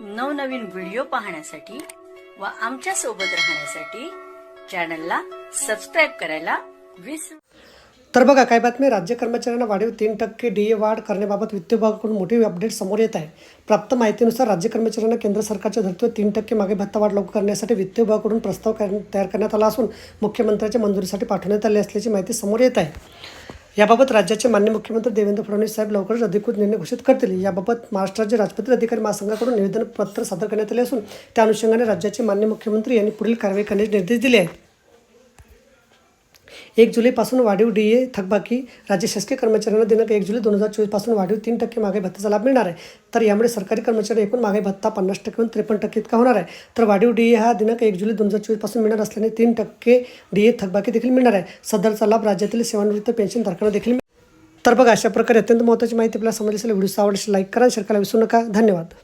नवनवीन व्हिडिओ पाहण्यासाठी व आमच्यासोबत राहण्यासाठी चॅनलला सबस्क्राईब करायला विसरू तर बघा काय बातमी राज्य कर्मचाऱ्यांना वाढीव तीन टक्के डी ए वाढ करण्याबाबत वित्त विभागाकडून मोठी अपडेट समोर येत आहे. प्राप्त माहितीनुसार राज्य कर्मचाऱ्यांना केंद्र सरकारच्या धर्तीवर तीन टक्के मागे भत्ता वाढ लागू करण्यासाठी वित्त विभागाकडून प्रस्ताव कर- तयार करण्यात आला असून मुख्यमंत्र्यांच्या मंजुरीसाठी पाठवण्यात आले असल्याची माहिती समोर येत आहे. याबाबत राज्याचे मान्य मुख्यमंत्री देवेंद्र फडणवीस साहेब लवकरच अधिकृत निर्णय घोषित करतील. याबाबत महाराष्ट्र राज्य राजपत्रित अधिकारी महासंघाकडून निवेदन पत्र सादर करण्यात आले असून त्या अनुषंगाने राज्याचे मान्य मुख्यमंत्री यांनी पुढील कारवाई करण्याचे निर्देश दिले आहेत. एक जुलैपासून वाढीव डी ए थकबाकी राज्य शासकीय कर्मचाऱ्यांना दिनांक एक जुलै दोन हजार चोवीसपासून वाढीव तीन टक्के मागे भत्त्याचा लाभ मिळणार आहे. तर यामुळे सरकारी कर्मचारी एकूण मागे भत्ता पन्नास टक्केहून त्रेपन्न टक्के इतका होणार आहे. तर वाढीव डी ए हा दिनांक एक जुलै दोन हजार चोवीसपासून मिळणार असल्याने तीन टक्के डी ए थकबाकी देखील मिळणार आहे. सदरचा लाभ राज्यातील सेवानिवृत्त पेन्शन धारकांना देखील तर बघा अशा प्रकारे अत्यंत महत्त्वाची माहिती आपल्याला समजली असेल व्हिडिओ आवडल्यास लाईक करा शेअर करायला विसरू नका. धन्यवाद.